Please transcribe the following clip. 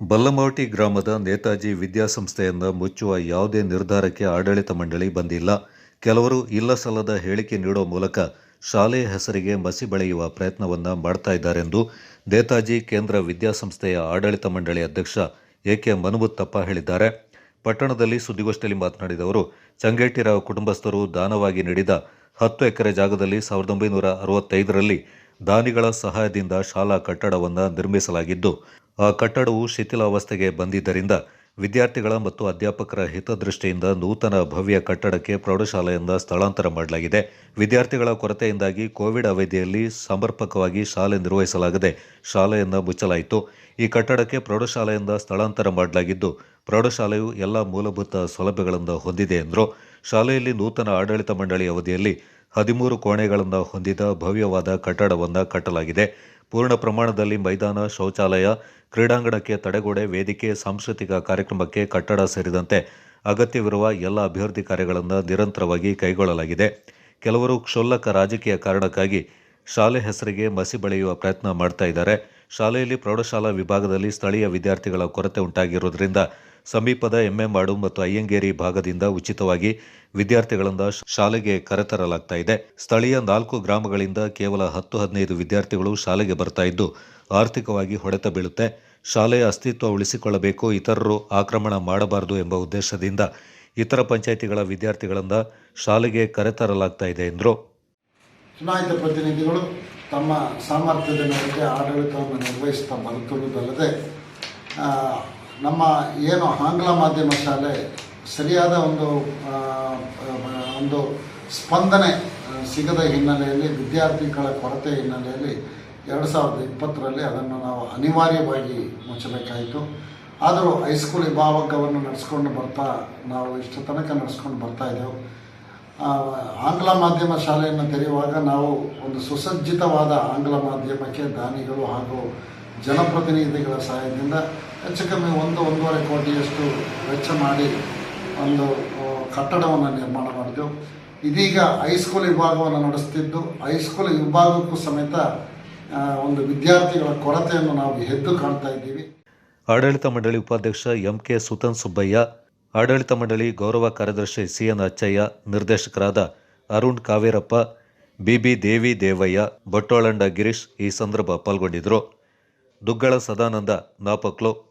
ಬಲ್ಲಮೌಟಿ ಗ್ರಾಮದ ನೇತಾಜಿ ವಿದ್ಯಾಸಂಸ್ಥೆಯಿಂದ ಮುಚ್ಚುವ ಯಾವುದೇ ನಿರ್ಧಾರಕ್ಕೆ ಆಡಳಿತ ಮಂಡಳಿ ಬಂದಿಲ್ಲ. ಕೆಲವರು ಇಲ್ಲಸಲ್ಲದ ಹೇಳಿಕೆ ನೀಡೋ ಮೂಲಕ ಶಾಲೆಯ ಹೆಸರಿಗೆ ಮಸಿ ಬೆಳೆಯುವ ಪ್ರಯತ್ನವನ್ನು ಮಾಡ್ತಾ ಇದ್ದಾರೆಂದು ನೇತಾಜಿ ಕೇಂದ್ರ ವಿದ್ಯಾಸಂಸ್ಥೆಯ ಆಡಳಿತ ಮಂಡಳಿ ಅಧ್ಯಕ್ಷ ಎ ಕೆ ಮನುಮುತ್ತಪ್ಪ ಹೇಳಿದ್ದಾರೆ. ಪಟ್ಟಣದಲ್ಲಿ ಸುದ್ದಿಗೋಷ್ಠಿಯಲ್ಲಿ ಮಾತನಾಡಿದ ಅವರು, ಚಂಗೇಟಿರಾವ್ ಕುಟುಂಬಸ್ಥರು ದಾನವಾಗಿ ನೀಡಿದ ಹತ್ತು ಎಕರೆ ಜಾಗದಲ್ಲಿ ಸಾವಿರದ ಒಂಬೈನೂರ ಅರವತ್ತೈದರಲ್ಲಿ ದಾನಿಗಳ ಸಹಾಯದಿಂದ ಶಾಲಾ ಕಟ್ಟಡವನ್ನು ನಿರ್ಮಿಸಲಾಗಿದ್ದು ಆ ಕಟ್ಟಡವು ಶಿಥಿಲಾವಸ್ಥೆಗೆ ಬಂದಿದ್ದರಿಂದ ವಿದ್ಯಾರ್ಥಿಗಳ ಮತ್ತು ಅಧ್ಯಾಪಕರ ಹಿತದೃಷ್ಟಿಯಿಂದ ನೂತನ ಭವ್ಯ ಕಟ್ಟಡಕ್ಕೆ ಪ್ರೌಢಶಾಲೆಯಿಂದ ಸ್ಥಳಾಂತರ ಮಾಡಲಾಗಿದೆ. ವಿದ್ಯಾರ್ಥಿಗಳ ಕೊರತೆಯಿಂದಾಗಿ ಕೋವಿಡ್ ಅವಧಿಯಲ್ಲಿ ಸಮರ್ಪಕವಾಗಿ ಶಾಲೆ ನಿರ್ವಹಿಸಲಾಗದೆ ಶಾಲೆಯನ್ನು ಮುಚ್ಚಲಾಯಿತು. ಈ ಕಟ್ಟಡಕ್ಕೆ ಪ್ರೌಢಶಾಲೆಯಿಂದ ಸ್ಥಳಾಂತರ ಮಾಡಲಾಗಿದ್ದು, ಪ್ರೌಢಶಾಲೆಯು ಎಲ್ಲ ಮೂಲಭೂತ ಸೌಲಭ್ಯಗಳನ್ನು ಹೊಂದಿದೆ ಎಂದರು. ಶಾಲೆಯಲ್ಲಿ ನೂತನ ಆಡಳಿತ ಮಂಡಳಿ ಅವಧಿಯಲ್ಲಿ ಹದಿಮೂರು ಕೋಣೆಗಳನ್ನು ಹೊಂದಿದ ಭವ್ಯವಾದ ಕಟ್ಟಡವನ್ನು ಕಟ್ಟಲಾಗಿದೆ. ಪೂರ್ಣ ಪ್ರಮಾಣದಲ್ಲಿ ಮೈದಾನ, ಶೌಚಾಲಯ, ಕ್ರೀಡಾಂಗಣಕ್ಕೆ ತಡೆಗೋಡೆ, ವೇದಿಕೆ, ಸಾಂಸ್ಕೃತಿಕ ಕಾರ್ಯಕ್ರಮಕ್ಕೆ ಕಟ್ಟಡ ಸೇರಿದಂತೆ ಅಗತ್ಯವಿರುವ ಎಲ್ಲ ಅಭಿವೃದ್ಧಿ ಕಾರ್ಯಗಳನ್ನು ನಿರಂತರವಾಗಿ ಕೈಗೊಳ್ಳಲಾಗಿದೆ. ಕೆಲವರು ಕ್ಷುಲ್ಲಕ ರಾಜಕೀಯ ಕಾರಣಕ್ಕಾಗಿ ಶಾಲೆ ಹೆಸರಿಗೆ ಮಸಿ ಬಳಿಯುವ ಪ್ರಯತ್ನ ಮಾಡ್ತಾ ಇದ್ದಾರೆ. ಶಾಲೆಯಲ್ಲಿ ಪ್ರೌಢಶಾಲಾ ವಿಭಾಗದಲ್ಲಿ ಸ್ಥಳೀಯ ವಿದ್ಯಾರ್ಥಿಗಳ ಕೊರತೆ ಉಂಟಾಗಿರುವುದರಿಂದ ಸಮೀಪದ ಎಮ್ಮೆಮಾಡು ಮತ್ತು ಅಯ್ಯಂಗೇರಿ ಭಾಗದಿಂದ ಉಚಿತವಾಗಿ ವಿದ್ಯಾರ್ಥಿಗಳಿಂದ ಶಾಲೆಗೆ ಕರೆತರಲಾಗ್ತಾ ಇದೆ. ಸ್ಥಳೀಯ ನಾಲ್ಕು ಗ್ರಾಮಗಳಿಂದ ಕೇವಲ ಹತ್ತು ಹದಿನೈದು ವಿದ್ಯಾರ್ಥಿಗಳು ಶಾಲೆಗೆ ಬರ್ತಾ ಇದ್ದು, ಆರ್ಥಿಕವಾಗಿ ಹೊಡೆತ ಬೀಳುತ್ತೆ. ಶಾಲೆಯ ಅಸ್ತಿತ್ವ ಉಳಿಸಿಕೊಳ್ಳಬೇಕು, ಇತರರು ಆಕ್ರಮಣ ಮಾಡಬಾರದು ಎಂಬ ಉದ್ದೇಶದಿಂದ ಇತರ ಪಂಚಾಯಿತಿಗಳ ವಿದ್ಯಾರ್ಥಿಗಳಿಂದ ಶಾಲೆಗೆ ಕರೆತರಲಾಗ್ತಾ ಇದೆ ಎಂದರು. ಚುನಾಯಿತ ಪ್ರತಿನಿಧಿಗಳು ತಮ್ಮ ಸಾಮರ್ಥ್ಯದ ಮೇರೆಗೆ ಆಡಳಿತವನ್ನು ನಿರ್ವಹಿಸ್ತಾ ಬರುತ್ತಿರುವುದಲ್ಲದೆ ನಮ್ಮ ಏನು ಆಂಗ್ಲ ಮಾಧ್ಯಮ ಶಾಲೆ ಸರಿಯಾದ ಒಂದು ಒಂದು ಸ್ಪಂದನೆ ಸಿಗದ ಹಿನ್ನೆಲೆಯಲ್ಲಿ, ವಿದ್ಯಾರ್ಥಿಗಳ ಕೊರತೆ ಹಿನ್ನೆಲೆಯಲ್ಲಿ ಎರಡು ಸಾವಿರದ ಇಪ್ಪತ್ತರಲ್ಲಿ ಅದನ್ನು ನಾವು ಅನಿವಾರ್ಯವಾಗಿ ಮುಚ್ಚಬೇಕಾಯಿತು. ಆದರೂ ಹೈಸ್ಕೂಲ್ ವಿಭಾವಕವನ್ನು ನಡೆಸ್ಕೊಂಡು ಬರ್ತಾ, ನಾವು ಇಷ್ಟು ತನಕ ನಡೆಸ್ಕೊಂಡು ಬರ್ತಾ ಇದ್ದೆವು. ಆಂಗ್ಲ ಮಾಧ್ಯಮ ಶಾಲೆಯನ್ನು ತೆರೆಯುವಾಗ ನಾವು ಒಂದು ಸುಸಜ್ಜಿತವಾದ ಆಂಗ್ಲ ಮಾಧ್ಯಮಕ್ಕೆ ದಾನಿಗಳು ಹಾಗೂ ಜನಪ್ರತಿನಿಧಿಗಳ ಸಹಾಯದಿಂದ ಹೆಚ್ಚು ಕಮ್ಮಿ ಒಂದು ಒಂದೂವರೆ ಕೋಟಿಯಷ್ಟು ವೆಚ್ಚ ಮಾಡಿ ಒಂದು ಕಟ್ಟಡವನ್ನು ನಿರ್ಮಾಣ ಮಾಡಿದೆವು. ಇದೀಗ ಹೈಸ್ಕೂಲ್ ವಿಭಾಗವನ್ನು ನಡೆಸ್ತಿದ್ದು. ಹೈಸ್ಕೂಲ್ ವಿಭಾಗಕ್ಕೂ ಸಮೇತ ಒಂದು ವಿದ್ಯಾರ್ಥಿಗಳ ಕೊರತೆಯನ್ನು ನಾವು ಎದ್ದು ಕಾಣ್ತಾ ಇದ್ದೀವಿ. ಆಡಳಿತ ಮಂಡಳಿ ಉಪಾಧ್ಯಕ್ಷ ಎಂ ಕೆ ಸುತನ್ ಸುಬ್ಬಯ್ಯ, ಆಡಳಿತ ಮಂಡಳಿ ಗೌರವ ಕಾರ್ಯದರ್ಶಿ ಸಿ ಎನ್ ಅಚ್ಚಯ್ಯ, ನಿರ್ದೇಶಕರಾದ ಅರುಣ್ ಕಾವೇರಪ್ಪ, ಬಿಬಿ ದೇವಿ ದೇವಯ್ಯ ಬಟ್ಟೋಳಂಡ ಗಿರೀಶ್ ಈ ಸಂದರ್ಭ ಪಾಲ್ಗೊಂಡಿದ್ದರು. ದುಗ್ಗಳ ಸದಾನಂದ ನಾಪಕ್ಲು